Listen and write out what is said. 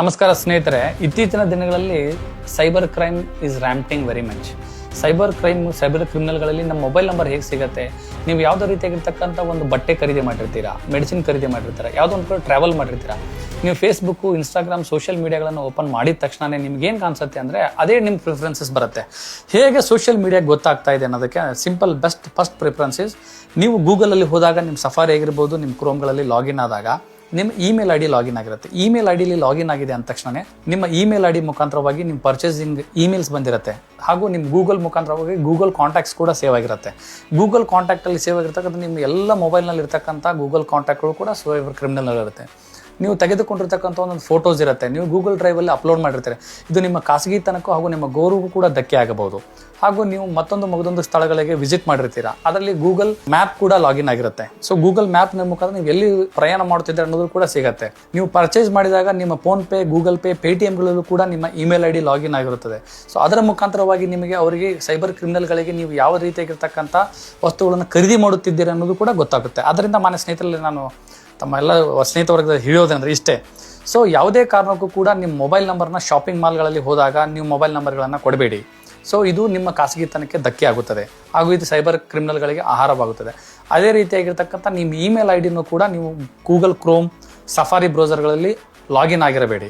ನಮಸ್ಕಾರ ಸ್ನೇಹಿತರೆ, ಇತ್ತೀಚಿನ ದಿನಗಳಲ್ಲಿ cyber crime is ramping very much. Cyber crime, cyber ಕ್ರಿಮಿನಲ್ಗಳಲ್ಲಿ ನಮ್ಮ ಮೊಬೈಲ್ ನಂಬರ್ ಹೇಗೆ ಸಿಗುತ್ತೆ? ನೀವು ಯಾವುದೋ ರೀತಿಯಾಗಿರ್ತಕ್ಕಂಥ ಒಂದು ಬಟ್ಟೆ ಖರೀದಿ ಮಾಡಿರ್ತೀರಾ? ಮೆಡಿಸಿನ್ ಖರೀದಿ ಮಾಡಿರ್ತೀರಾ? ಯಾವುದೋ ಒಂದು ಕಡೆ ಟ್ರಾವೆಲ್ ಮಾಡಿರ್ತೀರಾ? ನೀವು ಫೇಸ್ಬುಕ್ಕು ಇನ್ಸ್ಟಾಗ್ರಾಮ್ ಸೋಷಿಯಲ್ ಮೀಡಿಯಾಗಳನ್ನು ಓಪನ್ ಮಾಡಿದ ತಕ್ಷಣವೇ ನಿಮ್ಗೆ ಏನು ಕಾಣಿಸುತ್ತೆ ಅಂದರೆ ಅದೇ ನಿಮ್ಮ ಪ್ರಿಫರೆನ್ಸಸ್ ಬರುತ್ತೆ. ಹೇಗೆ ಸೋಷಿಯಲ್ ಮೀಡಿಯಾ ಗೊತ್ತಾಗ್ತಾ ಇದೆ ಅನ್ನೋದಕ್ಕೆ ಸಿಂಪಲ್ ಬೆಸ್ಟ್ ಫಸ್ಟ್ ಪ್ರಿಫರೆನ್ಸಸ್ ನೀವು ಗೂಗಲಲ್ಲಿ ಹೋದಾಗ ನಿಮ್ಮ ಸಫಾರಿ ಆಗಿರ್ಬೋದು ನಿಮ್ಮ ಕ್ರೋಮ್ಗಳಲ್ಲಿ ಲಾಗಿನ್ ಆದಾಗ ನಿಮ್ಮ ಇಮೇಲ್ ಐ ಡಿ ಲಾಗಿನ್ ಆಗಿರುತ್ತೆ. ಇಮೇಲ್ ಐ ಡಿಲಿ ಲಾಗಿನ್ ಆಗಿದೆ ಅಂದ ತಕ್ಷಣ ನಿಮ್ಮ ಇಮೇಲ್ ಐ ಡಿ ಮುಖಾಂತರವಾಗಿ ನಿಮ್ಮ ಪರ್ಚೇಸಿಂಗ್ ಇಮೇಲ್ಸ್ ಬಂದಿರುತ್ತೆ. ಹಾಗೂ ನಿಮ್ಮ ಗೂಗಲ್ ಮುಖಾಂತರವಾಗಿ ಗೂಗಲ್ ಕಾಂಟ್ಯಾಕ್ಟ್ಸ್ ಕೂಡ ಸೇವ್ ಆಗಿರುತ್ತೆ. ಗೂಗಲ್ ಕಾಂಟ್ಯಾಕ್ಟಲ್ಲಿ ಸೇವ್ ಆಗಿರ್ತಕ್ಕಂಥ ನಿಮ್ಮ ಎಲ್ಲ ಮೊಬೈಲ್ನಲ್ಲಿ ಇರ್ತಕ್ಕಂಥ ಗೂಗಲ್ ಕಾಂಟ್ಯಾಕ್ಟ್ಗಳು ಕೂಡ ಸೈಬರ್ ಕ್ರಿಮಿನಲ್ ಇರುತ್ತೆ ನೀವು ತೆಗೆದುಕೊಂಡಿರ್ತಕ್ಕಂಥ ಒಂದೊಂದು ಫೋಟೋಸ್ ಇರುತ್ತೆ. ನೀವು ಗೂಗಲ್ ಡ್ರೈವಲ್ಲಿ ಅಪ್ಲೋಡ್ ಮಾಡಿರ್ತಾರೆ. ಇದು ನಿಮ್ಮ ಖಾಸಗಿತನಕ್ಕೂ ಹಾಗೂ ನಿಮ್ಮ ಗೌರವಕ್ಕೂ ಕೂಡ ಧಕ್ಕೆ ಆಗಬಹುದು. ಹಾಗೂ ನೀವು ಮತ್ತೊಂದು ಮಗದೊಂದು ಸ್ಥಳಗಳಿಗೆ ವಿಸಿಟ್ ಮಾಡಿರ್ತೀರಾ. ಅದರಲ್ಲಿ ಗೂಗಲ್ ಮ್ಯಾಪ್ ಕೂಡ ಲಾಗಿನ್ ಆಗಿರುತ್ತೆ. ಸೊ ಗೂಗಲ್ ಮ್ಯಾಪ್ ಮುಖಾಂತರ ನೀವು ಎಲ್ಲಿ ಪ್ರಯಾಣ ಮಾಡ್ತಿದ್ದೀರ ಅನ್ನೋದು ಕೂಡ ಸಿಗುತ್ತೆ. ನೀವು ಪರ್ಚೇಸ್ ಮಾಡಿದಾಗ ನಿಮ್ಮ ಫೋನ್ ಪೇ ಗೂಗಲ್ ಪೇ ಪೇಟಿಎಂಗಳಲ್ಲೂ ಕೂಡ ನಿಮ್ಮ ಇಮೇಲ್ ಐ ಡಿ ಲಾಗಿನ್ ಆಗಿರುತ್ತದೆ. ಸೊ ಅದರ ಮುಖಾಂತರವಾಗಿ ನಿಮಗೆ ಅವರಿಗೆ ಸೈಬರ್ ಕ್ರಿಮಿನಲ್ಗಳಿಗೆ ನೀವು ಯಾವ ರೀತಿಯಾಗಿರ್ತಕ್ಕಂಥ ವಸ್ತುಗಳನ್ನು ಖರೀದಿ ಮಾಡುತ್ತಿದ್ದೀರಿ ಅನ್ನೋದು ಕೂಡ ಗೊತ್ತಾಗುತ್ತೆ. ಅದರಿಂದ ಮನೆ ಸ್ನೇಹಿತರಲ್ಲಿ ನಾನು ತಮ್ಮ ಎಲ್ಲ ಸ್ನೇಹಿತ ವರ್ಗದ ಹಿಡಿಯೋದಂದ್ರೆ ಇಷ್ಟೇ. ಸೊ ಯಾವುದೇ ಕಾರಣಕ್ಕೂ ಕೂಡ ನಿಮ್ಮ ಮೊಬೈಲ್ ನಂಬರ್ನ ಶಾಪಿಂಗ್ ಮಾಲ್ಗಳಲ್ಲಿ ಹೋದಾಗ ನೀವು ಮೊಬೈಲ್ ನಂಬರ್ಗಳನ್ನು ಕೊಡಬೇಡಿ. ಸೊ ಇದು ನಿಮ್ಮ ಖಾಸಗಿತನಕ್ಕೆ ಧಕ್ಕೆ ಆಗುತ್ತದೆ. ಹಾಗೂ ಇದು ಸೈಬರ್ ಕ್ರಿಮಿನಲ್ಗಳಿಗೆ ಆಹಾರವಾಗುತ್ತದೆ. ಅದೇ ರೀತಿಯಾಗಿರ್ತಕ್ಕಂಥ ನಿಮ್ಮ ಇಮೇಲ್ ಐ ಡಿನೂ ಕೂಡ ನೀವು ಗೂಗಲ್ ಕ್ರೋಮ್ ಸಫಾರಿ ಬ್ರೌಸರ್ಗಳಲ್ಲಿ ಲಾಗಿನ್ ಆಗಿರಬೇಡಿ.